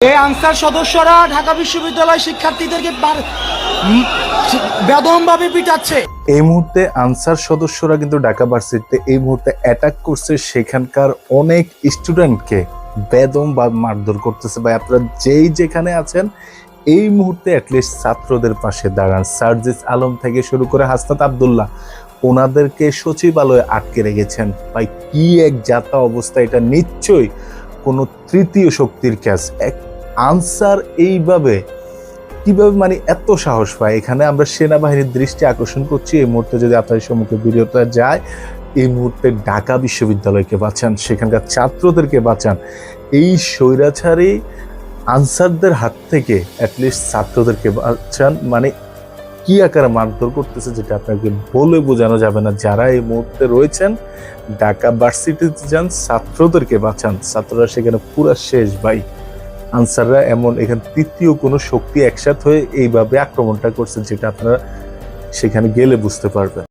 এই আনসার সদস্যরা ঢাকা বিশ্ববিদ্যালয় শিক্ষার্থীদেরকে বেদমভাবে পিটাচ্ছে। এই মুহূর্তে আনসার সদস্যরা কিন্তু ঢাকা ভার্সিটিতে এই মুহূর্তে অ্যাটাক করছে। সেখানকার অনেক স্টুডেন্টকে বেদম বা মারধর করতেছে। বা আপনারা যেই যেখানে আছেন, এই মুহূর্তে অ্যাটলিস্ট ছাত্রদের পাশে দাঁড়ান। সার্জিস আলম থেকে শুরু করে হাসনাত আবদুল্লাহ, ওনাদেরকে সচিবালয়ে আটকে রেখেছেন। ভাই, কি এক যাতা অবস্থা, এটা নিশ্চয়ই কোনো তৃতীয় শক্তির কাজ এক আনসার এইভাবে কীভাবে মানে এত সাহস পায়? এখানে আমরা সেনাবাহিনীর দৃষ্টি আকর্ষণ করছি। এই মুহূর্তে যদি আপনার সম্মুখে ভিডিওটা যায়, এই মুহূর্তে ঢাকা বিশ্ববিদ্যালয়কে বাঁচান, সেখানকার ছাত্রদেরকে বাঁচান। এই স্বৈরাচারী আনসারদের হাত থেকে অ্যাটলিস্ট ছাত্রদেরকে বাঁচান। মানে কি আকারে মারধর করতেছে যেটা আপনাকে বলে বোঝানো যাবে না। যারা এই মুহূর্তে রয়েছেন, ঢাকা ভার্সিটিতে যান, ছাত্রদেরকে বাঁচান। ছাত্ররা সেখানে পুরা শেষ, ভাই। আনসাররা এমন, এখানে তৃতীয় কোনো শক্তি একসাথ হয়ে এইভাবে আক্রমণটা করছে যেটা আপনারা সেখানে গেলে বুঝতে পারবেন।